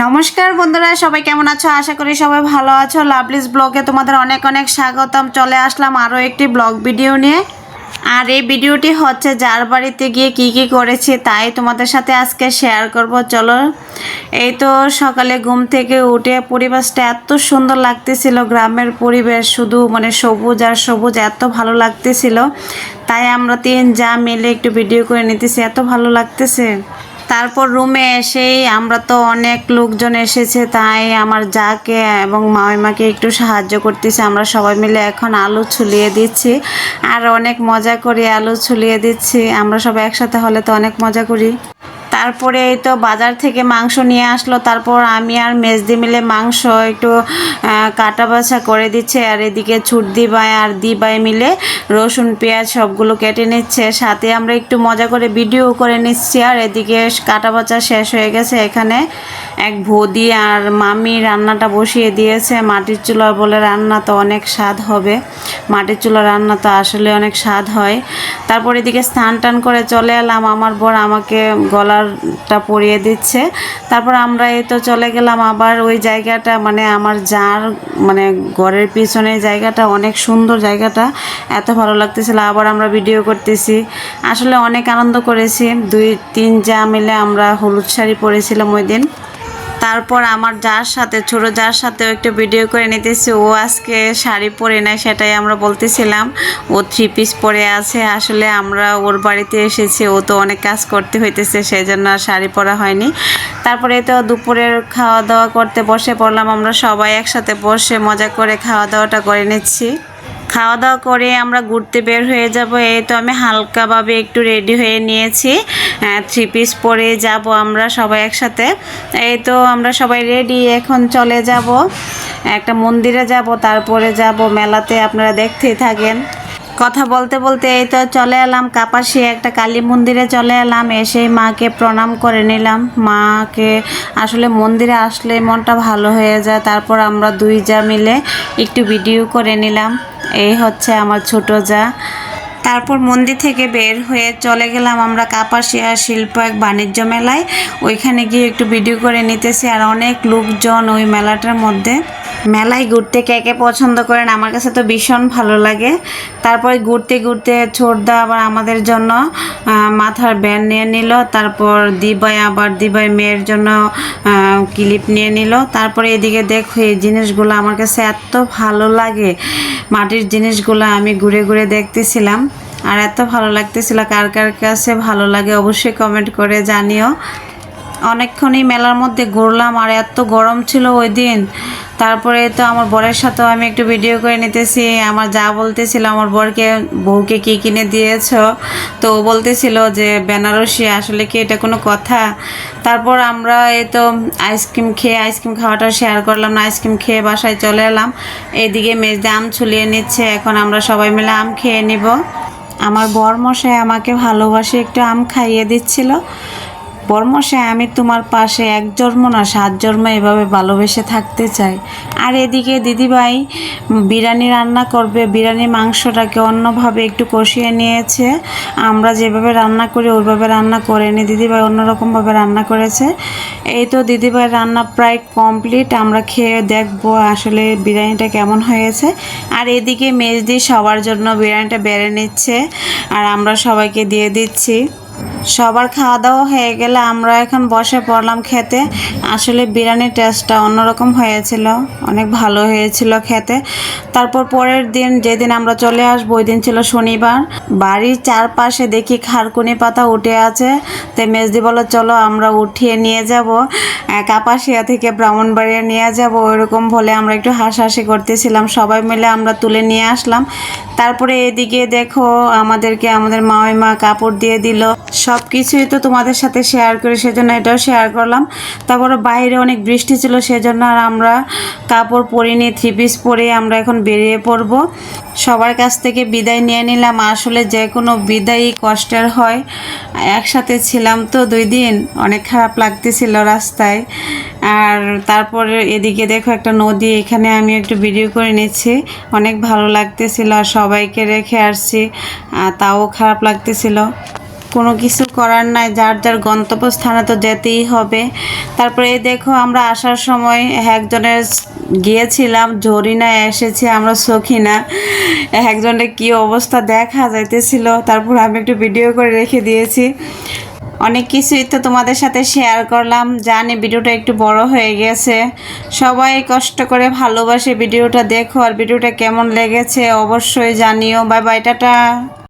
নমস্কার বন্ধুরা, সবাই কেমন আছো? আশা করি সবাই ভালো আছো। লাভলিস ব্লগে তোমাদের অনেক অনেক স্বাগতম। চলে আসলাম আরও একটি ব্লগ ভিডিও নিয়ে। আর এই ভিডিওটি হচ্ছে যার বাড়িতে গিয়ে কি কি করেছি তাই তোমাদের সাথে আজকে শেয়ার করব। চলো, এই তো সকালে ঘুম থেকে উঠে পরিবেশটা এত সুন্দর লাগতেছিল, গ্রামের পরিবেশ শুধু মানে সবুজ আর সবুজ এত ভালো লাগতেছিল। তাই আমরা তিন যা মিলে একটু ভিডিও করে নিতেছি, এত ভালো লাগতেছে। তারপর রুমে এসেই আমরা তো অনেক লোকজন এসেছে, তাই আমার যাকে এবং মামিমাকে একটু সাহায্য করতেছে। আমরা সবাই মিলে এখন আলু ছুলিয়ে দিচ্ছি আর অনেক মজা করি আলু ছুলিয়ে দিচ্ছি। আমরা সবাই একসাথে হলে তো অনেক মজা করি। তারপরে এই তো বাজার থেকে মাংস নিয়ে আসলো, তারপর আমি আর মেজদি মিলে মাংস একটু কাটা বাছা করে দিচ্ছে, আর এদিকে ছুট দিবাই আর দিবাই মিলে রসুন, পেঁয়াজ সবগুলো কেটে নিচ্ছে, সাথে আমরা একটু মজা করে ভিডিও করে নিচ্ছি, আর এদিকে কাটা বাছা শেষ হয়ে গেছে, এখানে এক ভদি আর মামি রান্নাটা বসিয়ে দিয়েছে, মাটির চুলা বলে রান্না তো অনেক স্বাদ হবে, মাটির চুলা রান্না তো আসলে অনেক স্বাদ হয় তারপর এদিকে স্নান টান করে চলে এলাম। আমার বর আমাকে গলারটা পরিয়ে দিচ্ছে। তারপর আমরা এই তো চলে গেলাম। আবার ওই জায়গাটা মানে আমার যার মানে ঘরের পিছনে জায়গাটা, অনেক সুন্দর জায়গাটা। এত ভালো লাগতেছিল। আবার আমরা ভিডিও করতেছি। আসলে অনেক আনন্দ করেছি। দুই, তিন যা মিলে আমরা হলুদ শাড়ি পরেছিলাম ওই দিন। তারপর আমার যার সাথে, ছোট যার সাথেও একটু ভিডিও করে নিতেছি। ও আজকে শাড়ি পরে নাই সেটাই আমরা বলতেছিলাম। ও থ্রি পিস পরে আছে, আসলে আমরা ওর বাড়িতে এসেছি, ও তো অনেক কাজ করতে হইতেছে সেই জন্য আর শাড়ি পরা হয়নি। তারপরে তো দুপুরের খাওয়া দাওয়া করতে বসে পড়লাম, আমরা সবাই একসাথে বসে মজা করে খাওয়া দাওয়াটা করে নিচ্ছি। খাওয়া দাওয়া করে আমরা ঘুরতে বের হয়ে যাব। এই তো আমি হালকাভাবে একটু রেডি হয়ে নিয়েছি। থ্রি পিস পরে যাব আমরা সবাই একসাথে। এই তো আমরা সবাই রেডি এখন চলে যাব। একটা মন্দিরে যাব, তারপরে যাব মেলাতে, আপনারা দেখতেই থাকেন। কথা বলতে বলতে এই তো চলে এলাম কাপাসি, একটা কালী মন্দিরে চলে এলাম, এসেই মাকে প্রণাম করে নিলাম। মাকে আসলে মন্দিরে আসলে মনটা ভালো হয়ে যায়। তারপর আমরা দুই যা মিলে একটু ভিডিও করে নিলাম। এই হচ্ছে আমার ছোট যা। তারপর মন্দির থেকে বের হয়ে চলে গেলাম আমরা কাপাসিয়া শিল্প এক বাণিজ্য মেলায়। ওইখানে গিয়ে একটু ভিডিও করে নিতেছি আর অনেক লোকজন ওই মেলাটার মধ্যে। মেলায় ঘুরতে কে কে পছন্দ করেন আমার কাছে তো ভীষণ ভালো লাগে। তারপরে ঘুরতে ঘুরতে ছোটদা আবার আমাদের জন্য মাথার ব্যান্ড নিয়ে নিল, তারপর দিবাই আবার দিবাই মেয়ের জন্য ক্লিপ নিয়ে নিল। তারপরে এদিকে দেখো এই জিনিসগুলো আমার কাছে এত ভালো লাগে, মাটির জিনিসগুলো আমি ঘুরে ঘুরে দেখতেছিলাম। আর এত ভালো লাগতেছিল কার কার কাছে ভালো লাগে অবশ্যই কমেন্ট করে জানিও। অনেকক্ষণই মেলার মধ্যে ঘুরলাম আর এত গরম ছিল ওই দিন। তারপরে তো আমার বরের সাথেও আমি একটু ভিডিও করে নিতেছি। আমার যা বলতেছিল, আমার বরকে, বউকে কী কিনে দিয়েছ? তো ও বলতেছিল যে, বেনারসি, আসলে কি এটা কোনো কথা? তারপর আমরা এই তো আইসক্রিম খেয়ে, আইসক্রিম খাওয়াটা শেয়ার করলাম। না আইসক্রিম খেয়ে বাসায় চলে এলাম। এদিকে মেজদে আম ছুলিয়ে নিচ্ছে। এখন আমরা সবাই মিলে আম খেয়ে নিব। আমার বর মশাই আমাকে ভালোবাসে, একটু আম খাইয়ে দিচ্ছিল। বর্মশাই আমি তোমার পাশে এক জন্ম না, সাত জন্ম এভাবে ভালোবেসে থাকতে চাই। আর এদিকে দিদিভাই বিরিয়ানি রান্না করবে, বিরিয়ানি মাংসটাকে অন্যভাবে একটু কষিয়ে নিয়েছে। আমরা যেভাবে রান্না করি, ওইভাবে রান্না করেনি দিদিভাই অন্যরকমভাবে রান্না করেছে। এই তো দিদিভাই রান্না প্রায় কমপ্লিট। আমরা খেয়ে দেখব আসলে বিরিয়ানিটা কেমন হয়েছে। আর এদিকে মেজদি সবার জন্য বিরিয়ানিটা বেড়ে নিচ্ছে। আর আমরা সবাইকে দিয়ে দিচ্ছি। সবার খাওয়া দাওয়া হয়ে গেলে আমরা এখন বসে পড়লাম খেতে। আসলে বিরিয়ানির টেস্টটা অন্যরকম হয়েছিল, অনেক ভালো হয়েছিল খেতে। তারপর পরের দিন যেদিন আমরা চলে আসব, ওই দিন ছিল শনিবার। বাড়ির চারপাশে দেখি খারকুনি পাতা উঠে আছে। তাই মেজদি বলো চলো আমরা উঠিয়ে নিয়ে যাব। কাপাসিয়া থেকে ব্রাহ্মণবাড়িয়া নিয়ে যাব। ওইরকম বলে আমরা একটু হাসাহাসি করতেছিলাম। সবাই মিলে আমরা তুলে নিয়ে আসলাম। তারপরে এদিকে দেখো, আমাদেরকে আমাদের মামিমা কাপড় দিয়ে দিল। সব কিছুই তো তোমাদের সাথে শেয়ার করি, সেজন্য এটাও শেয়ার করলাম। তারপরে বাইরে অনেক বৃষ্টি ছিল, সেজন্য আর আমরা কাপড় পরিনি থ্রি পিস পরে আমরা এখন বেরিয়ে পড়ব। সবার কাছ থেকে বিদায় নিয়ে নিলাম। আসলে যে কোনো বিদায়ই কষ্টের হয়। একসাথে ছিলাম তো দুই দিন, অনেক খারাপ লাগতেছিল রাস্তায়। আর তারপরে এদিকে দেখো একটা নদী, এখানে আমি একটু ভিডিও করে নিচ্ছি। অনেক ভালো লাগতেছিল আর সবাইকে রেখে আসছি তাও খারাপ লাগতেছিল। কোনো কিছু করার নাই, যার যার গন্তব্যস্থানে তো যেতেই হবে। তারপরে এই দেখো, আমরা আসার সময় একজনের গিয়েছিলাম জরিনা এসেছে আমরা, সখিনা। একজনের কি অবস্থা দেখা যাইতেছিল, তারপর আমি একটু ভিডিও করে রেখে দিয়েছি। অনেক কিছুই তো তোমাদের সাথে শেয়ার করলাম, জানি ভিডিওটা একটু বড় হয়ে গেছে। সবাই কষ্ট করে ভালোবাসে ভিডিওটা দেখো আর ভিডিওটা কেমন লেগেছে, অবশ্যই জানিও। Bye bye tata.